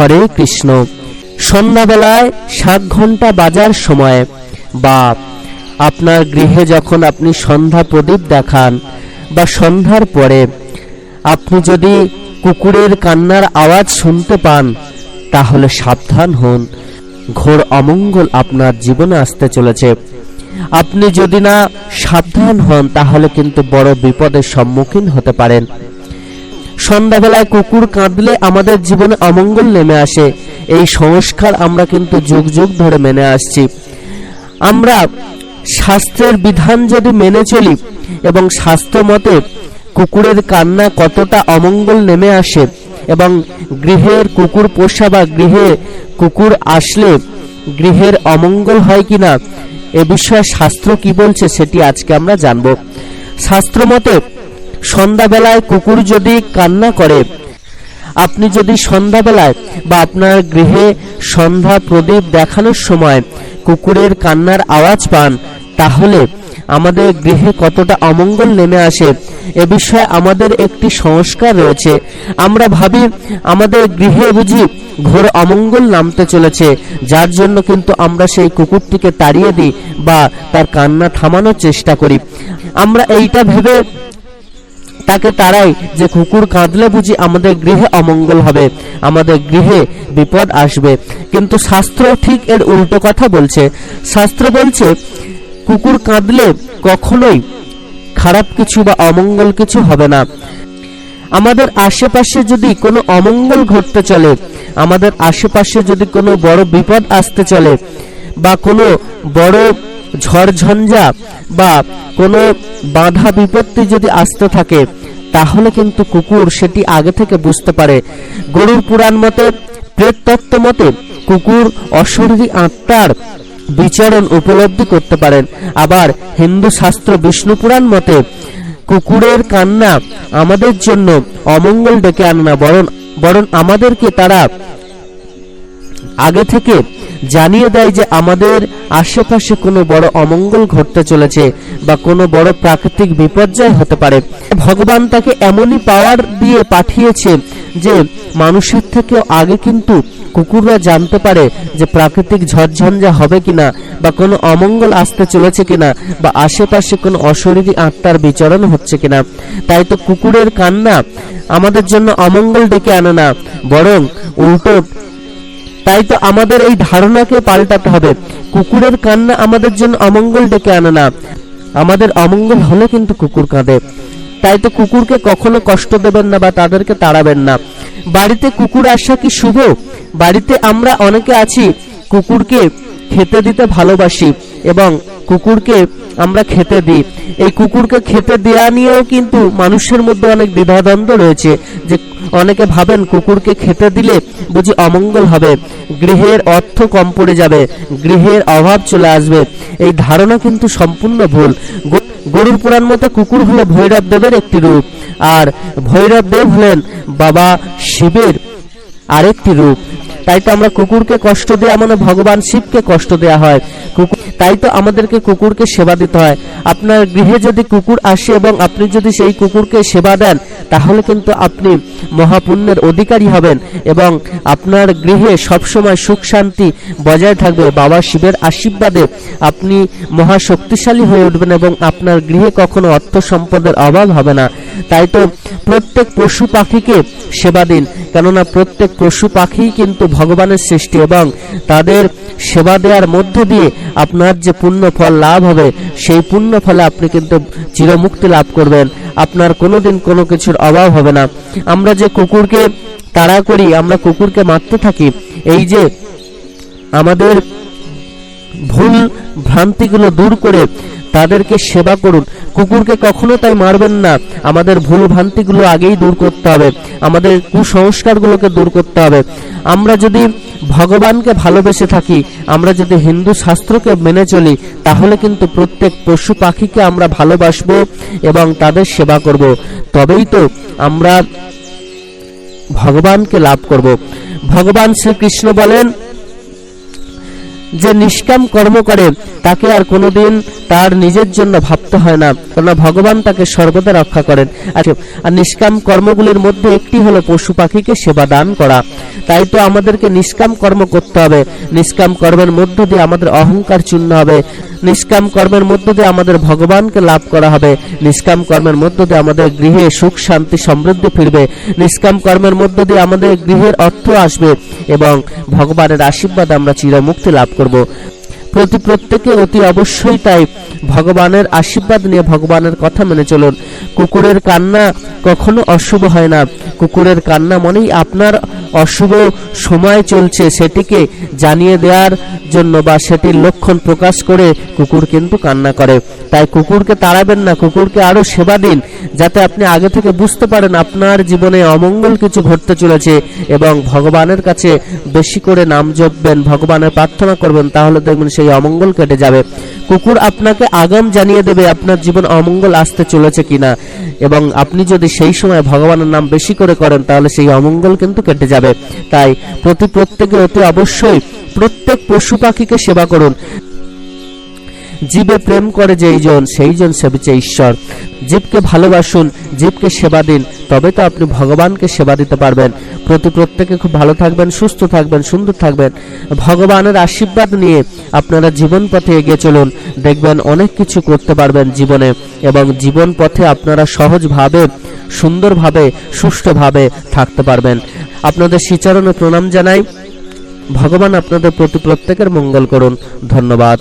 হরে কৃষ্ণ। সন্ধ্যাবেলায় সাত ঘণ্টা বাজার সময়। বা আপনার গৃহে যখন আপনি সন্ধ্যা প্রদীপ দেখান বা সন্ধ্যার পরে আপনি যদি কুকুরের কান্নার আওয়াজ শুনতে পান, তাহলে সাবধান হন। ঘোর অমঙ্গল আপনার জীবনে আসতে চলেছে। আপনি যদি না সাবধান হন, তাহলে কিন্তু বড় বিপদের সম্মুখীন হতে পারেন। সন্ধ্যাবেলায় কুকুর কাঁদলে আমাদের জীবনে অমঙ্গল নেমে আসে। এই সংস্কার আমরা কিন্তু যুগ যুগ ধরে মেনে আসছি। আমরা শাস্ত্রের বিধান যদি মেনে চলি এবং শাস্ত্র মতে কুকুরের কান্না কতটা অমঙ্গল নেমে আসে এবং গৃহের কুকুর পোষা বা গৃহে কুকুর আসলে গৃহের অমঙ্গল হয় কিনা এ বিষয়ে শাস্ত্র কি বলছে সেটি আজকে আমরা জানব। শাস্ত্র মতে সন্ধ্যাবেলায় কুকুর যদি কান্না করে, আপনি যদি সন্ধ্যাবেলায় বা আপনার গৃহে সন্ধ্যা প্রদীপ দেখানোর সময় কুকুরের কান্নার আওয়াজ পান, তাহলে আমাদের গৃহে কতটা অমঙ্গল নেমে আসে এ বিষয়ে আমাদের একটি সংস্কার রয়েছে। আমরা ভাবি আমাদের গৃহে বুঝি ঘোর অমঙ্গল নামতে চলেছে, যার জন্য কিন্তু আমরা সেই কুকুরটিকে তাড়িয়ে দিই বা তার কান্না থামানোর চেষ্টা করি। আমরা এইটা ভেবে তাকে তারাই যে কুকুর কাঁদলে বুঝি আমাদের গৃহে অমঙ্গল হবে, আমাদের গৃহে বিপদ আসবে। কিন্তু শাস্ত্র ঠিক এর উল্টো কথা বলছে। শাস্ত্র বলছে, কুকুর কাঁদলে কখনোই খারাপ কিছু বা অমঙ্গল কিছু হবে না। আমাদের আশেপাশে যদি কোনো অমঙ্গল ঘটতে চলে, আমাদের আশেপাশে যদি কোনো বড় বিপদ আসতে চলে, বা কোনো বড় ঝড়ঝঞ্ঝা বা কোনো বাধা বিপত্তি যদি আসতে থাকে, তাহলে কিন্তু কুকুর সেটি আগে থেকে বুঝতে পারে। গরুর পুরাণ মতে প্রেততত্ত্ব মতে, কুকুর অশরীরী আত্মার বিচরণ উপলব্ধি করতে পারেন আবার হিন্দু শাস্ত্র বিষ্ণু পুরাণ মতে, কুকুরের কান্না আমাদের জন্য অমঙ্গল ডেকে আনে না, বরং বরং আমাদেরকে তারা আগে থেকে জানিয়ে দেয় যে আমাদের আশেপাশে কোনো বড় অমঙ্গল ঘটতে চলেছে বা কোনো বড় প্রাকৃতিক বিপর্যয় হতে পারে। ভগবান তাকে এমনই পাওয়ার দিয়ে পাঠিয়েছে যে মানুষের থেকেও আগে কিন্তু কুকুররা জানতে পারে যে প্রাকৃতিক ঝড়ঝঞ্ঝা হবে কিনা বা কোনো অমঙ্গল আসতে চলেছে কিনা বা আশেপাশে কোনো অশরীরী আত্মার বিচরণ হচ্ছে কিনা। তাই তো কুকুরের কান্না আমাদের জন্য অমঙ্গল ডেকে আনে না, বরং উল্টো তাই তো আমাদের এই ধারণাকে পাল্টাতে হবে। কুকুরের কান্না আমাদের জন্য অমঙ্গল ডেকে আনে না। আমাদের অমঙ্গল হলে কিন্তু কুকুর কাঁদে। তাই তো কুকুরকে কখনো কষ্ট দেবেন না বা তাদেরকে তাড়াবেন না। বাড়িতে কুকুর আসা কি শুভ? বাড়িতে আমরা অনেকে আছি, কুকুরকে খেতে দিতে ভালোবাসি এবং কুকুরকে আমরা খেতে দিই। এই কুকুরকে খেতে দেওয়া নিয়েও কিন্তু মানুষের মধ্যে অনেক দ্বিধাদ্বন্দ্ব রয়েছে যে অনেকে ভাবেন কুকুরকে খেতে দিলে বুঝি অমঙ্গল হবে। গৃহের অর্থ কম পড়ে যাবে, গৃহের অভাব চলে আসবে। এই ধারণা কিন্তু সম্পূর্ণ ভুল। গরুর পুরাণ মতে কুকুর হলো ভৈরব দেবের একটি রূপ। আর ভৈরব দেব হলেন বাবা শিবের আরেকটি রূপ। তাই তো আমরা কুকুরকে কষ্ট দেওয়া মানে ভগবান শিবকে কষ্ট দেওয়া হয়। কুকুর তাই তো আমাদেরকে কুকুরকে সেবা দিতে হয়। আপনার গৃহে যদি কুকুর আসে এবং আপনি যদি সেই কুকুরকে সেবা দেন, তাহলে কিন্তু আপনি মহাপুণ্যের অধিকারী হবেন এবং আপনার গৃহে সবসময় সুখ শান্তি বজায় থাকবে। বাবা শিবের আশীর্বাদে আপনি মহা শক্তিশালী হয়ে উঠবেন এবং আপনার গৃহে কখনো অর্থ সম্পদের অভাব হবে না। তাই তো প্রত্যেক পশু পাখিকে সেবা দিন। কেননা প্রত্যেক পশু পাখি কিন্তু ভগবানের সৃষ্টি এবং তাদের সেবা দেওয়ার মধ্য দিয়ে আপনার যে পুণ্য ফল লাভ হবে, সেই পুণ্য ফলে আপনি কিন্তু চিরমুক্তি লাভ করবেন। আপনার কোনোদিন কোনো কিছুর অভাব হবে না। আমরা যে কুকুরকে তাড়া করি, আমরা কুকুরকে মারতে থাকি, এই যে আমাদের ভুল ভ্রান্তিগুলো দূর করে তাদেরকে সেবা করুন। কুকুরকে কখনো তাই মারবেন না। আমাদের ভুল ভ্রান্তিগুলো আগেই দূর করতে হবে। আমাদের কুসংস্কারগুলোকে দূর করতে হবে। আমরা যদি ভগবানকে ভালোবেসে থাকি, আমরা যদি হিন্দু শাস্ত্রকে মেনে চলি, তাহলে কিন্তু প্রত্যেক পশু পাখিকে আমরা ভালোবাসবো এবং তাদের সেবা করব। তবেই তো আমরা ভগবানকে লাভ করব। ভগবান শ্রীকৃষ্ণ বলেন যে নিষ্কাম কর্ম করে তাকে আর কোনোদিন তার নিজের জন্য ভাবতে হয় না। কেননা ভগবান তাকে সর্বদা রক্ষা করেন। আচ্ছা, আর নিষ্কাম কর্মগুলির মধ্যে একটি হলো পশু পাখিকে সেবা দান করা। তাই তো আমাদেরকে নিষ্কাম কর্ম করতে হবে। নিষ্কাম কর্মের মধ্য দিয়ে আমাদের অহংকার চূর্ণ হবে। নিষ্কাম কর্মের মধ্য দিয়ে আমাদের ভগবানকে লাভ করা হবে। নিষ্কাম কর্মের মধ্য দিয়ে আমাদের গৃহে সুখ, শান্তি, সমৃদ্ধি ফিরবে। নিষ্কাম কর্মের মধ্য দিয়ে আমাদের গৃহের অর্থ আসবে এবং ভগবানের আশীর্বাদ আমরা চিরমুক্তি লাভ করব। প্রতি প্রত্যেকে অতি অবশ্যই তাই ভগবানের আশীর্বাদ নিয়ে ভগবানের কথা মেনে চলুন। কুকুরের কান্না কখনো অশুভ হয় না। কুকুরের কান্না মনেই আপনার অশুভ সময় চলছে সেটিকে জানিয়ে দেওয়ার জন্য বা সেটির লক্ষণ প্রকাশ করে কুকুর কিন্তু কান্না করে। তাই কুকুরকে তাড়াবেন না, কুকুরকে আরও সেবা দিন, যাতে আপনি আগে থেকে বুঝতে পারেন আপনার জীবনে অমঙ্গল কিছু ঘটতে চলেছে এবং ভগবানের কাছে বেশি করে নাম জপবেন, ভগবানের প্রার্থনা করবেন, তাহলে দেখবেন সেই অমঙ্গল কেটে যাবে। কুকুর আপনাকে আগাম জানিয়ে দেবে আপনার জীবন অমঙ্গল আসতে চলেছে কিনা। এবং আপনি যদি সেই সময় ভগবানের নাম বেশি করে করেন, তাহলে সেই অমঙ্গল কিন্তু কেটে যাবে। তাই প্রতি প্রত্যেকে অতি অবশ্যই প্রত্যেক পশু পাখিকে সেবা করুন। জীবে প্রেম করে যেই জন, সেই জন সেবিছে ঈশ্বর। জীবকে ভালোবাসুন, জীবকে সেবা দিন, তবে তো আপনি ভগবানকে সেবা দিতে পারবেন। প্রতি প্রত্যেকে খুব ভালো থাকবেন, সুস্থ থাকবেন, সুন্দর থাকবেন। ভগবানের আশীর্বাদ নিয়ে আপনারা জীবন পথে এগিয়ে চলুন। দেখবেন অনেক কিছু করতে পারবেন জীবনে এবং জীবন পথে আপনারা সহজভাবে, সুন্দরভাবে, সুষ্ঠুভাবে থাকতে পারবেন। আপনাদের শ্রীচরণে প্রণাম জানাই। ভগবান আপনাদের প্রতি প্রত্যেকের মঙ্গল করুন। ধন্যবাদ।